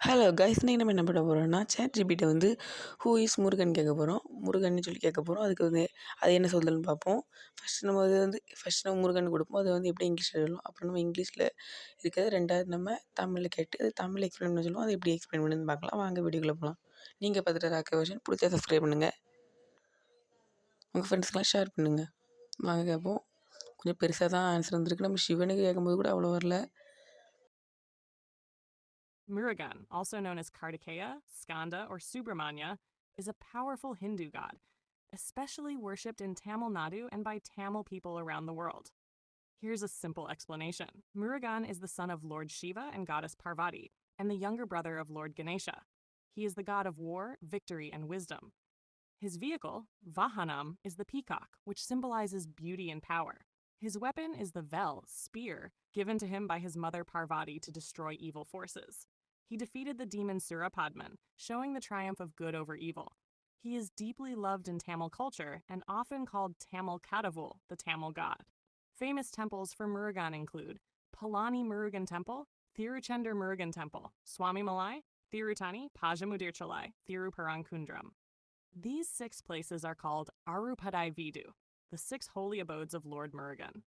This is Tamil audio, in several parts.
ஹலோ கைஸ் நீங்கள் நம்ம என்ன பண்ண போகிறோம்னா சேட் ஜிபிட்ட வந்து ஹூ இஸ் முருகன்? கேட்க போகிறோம் முருகன்னு சொல்லி கேட்க போகிறோம் அதுக்கு வந்து அது என்ன சொல்லுதுன்னு பார்ப்போம். ஃபஸ்ட்டு நம்ம அது வந்து ஃபஸ்ட் நம்ம முருகன் கொடுப்போம். அது வந்து எப்படி இங்கிலீஷில் எழுதும் அப்புறம் நம்ம இங்கிலீஷில் இருக்கிறது. ரெண்டாவது நம்ம தமிழில் கேட்டு அது தமிழ் எக்ஸ்பிளைன் பண்ண சொல்லுவோம். அது எப்படி எக்ஸ்பிளைன் பண்ணுன்னு பார்க்கலாம். வாங்க வீடியோக்குள்ளே போகலாம் நீங்கள் பார்த்துட்டு ராக்க வருஷன் பிடிச்சா சப்ஸ்கிரைப் பண்ணுங்கள் உங்கள் ஃப்ரெண்ட்ஸ்க்கெலாம் ஷேர் பண்ணுங்கள் வாங்க கேட்போம் கொஞ்சம் பெருசாக தான் ஆன்சர் வந்திருக்கு. நம்ம சிவனுக்கு கேட்கும்போது கூட அவ்வளோ வரல. Murugan, also known as Kartikeya, Skanda, or Subramanya, is a powerful Hindu god, especially worshipped in Tamil Nadu and by Tamil people around the world. Here's a simple explanation Murugan is the son of Lord Shiva and goddess Parvati, and the younger brother of Lord Ganesha. He is the god of war, victory, and wisdom. His vehicle, Vahanam, is the peacock, which symbolizes beauty and power. His weapon is the Vel, spear, given to him by his mother Parvati to destroy evil forces. He defeated the demon Surapadman, showing the triumph of good over evil. He is deeply loved in Tamil culture and often called Tamil Kadavul, the Tamil god. Famous temples for Murugan include Palani Murugan Temple, Thiruchendar Murugan Temple, Swami Malai, Thirutani, Pajamudirchalai, Thiruparankundram. These six places are called Arupadai Vidu, the six holy abodes of Lord Murugan.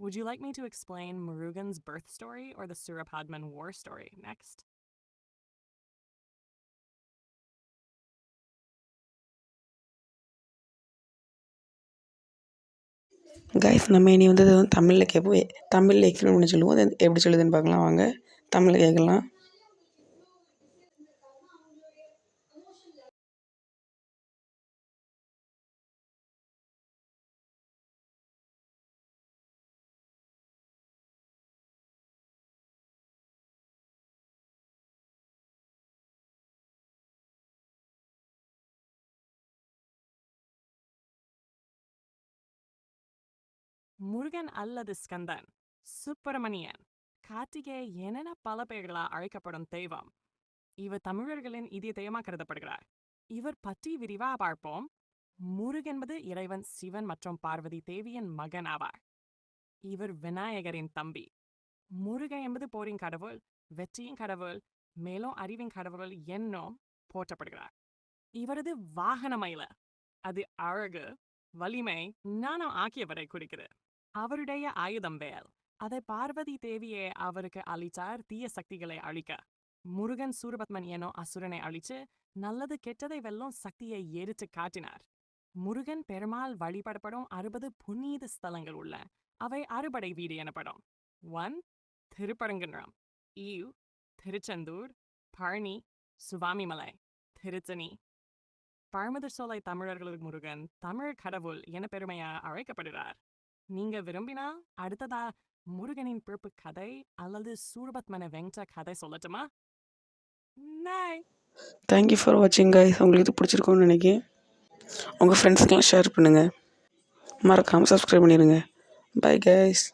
Would you like me to explain Murugan's birth story or the Surapadman war story next? Guys நம்ம இனி வந்து தமிழில் கேட்போம் தமிழில் எக்ஸ்பிளைன் பண்ணி சொல்லுவோம். அது எப்படி சொல்லுதுன்னு பார்க்கலாம். வாங்க. தமிழில் கேட்கலாம். முருகன் அல்லது ஸ்கந்தன். சுப்பிரமணியன். கார்த்திகே என்னென்ன பல பெயர்களால் அழைக்கப்படும் தெய்வம்? இவர் தமிழர்களின் இதய தெய்வமாக கருதப்படுகிறார். இவர் பற்றி விரிவா பார்ப்போம். முருகன் என்பது இறைவன் சிவன் மற்றும் பார்வதி தேவியின் மகன் ஆவார். இவர் விநாயகரின் தம்பி. முருகன் என்பது போரின் கடவுள் வெற்றியின் கடவுள் மேலும் அறிவின் கடவுள் என்னும் போற்றப்படுகிறார். இவரது வாகன மயில அது அழகு வலிமை ஞானம் ஆகியவரை குறிக்கிறது. அவருடைய ஆயுதம் வேல் அதை பார்வதி தேவியே அவருக்கு அளித்தார் தீய சக்திகளை அழிக்க. முருகன் சூரபத்மன் எனும் அசுரனை அழிச்சு நல்லது கெட்டதை வெல்லும் சக்தியை எரித்து காட்டினார். முருகன் பெருமாள் வழிபடப்படும் அறுபது புனித ஸ்தலங்கள் உள்ள அவை அறுபடை வீடு எனப்படும். ஒன் திருப்பரங்குன்றம். ஈவ் திருச்செந்தூர். பழனி சுவாமிமலை. திருத்தணி. பழமுதிர் சோலை தமிழர்களுக்கு முருகன் தமிழ் கடவுள் என பெருமையா அழைக்கப்படுகிறார். நீங்க விரும்பினா அடுத்ததா முருகனின் பிறப்பு கதை அல்லது சூரபத்மன வெங்கட கதை சொல்லட்டுமா? நாய் தேங்க்யூ ஃபார் வாட்சிங் கைஸ் உங்களுக்கு இது பிடிச்சிருக்கும்னு நினைக்கிறேன். உங்கள் ஃப்ரெண்ட்ஸுக்கெலாம் ஷேர் பண்ணுங்கள் மறக்காமல் சப்ஸ்கிரைப் பண்ணிடுங்க பை கைஸ்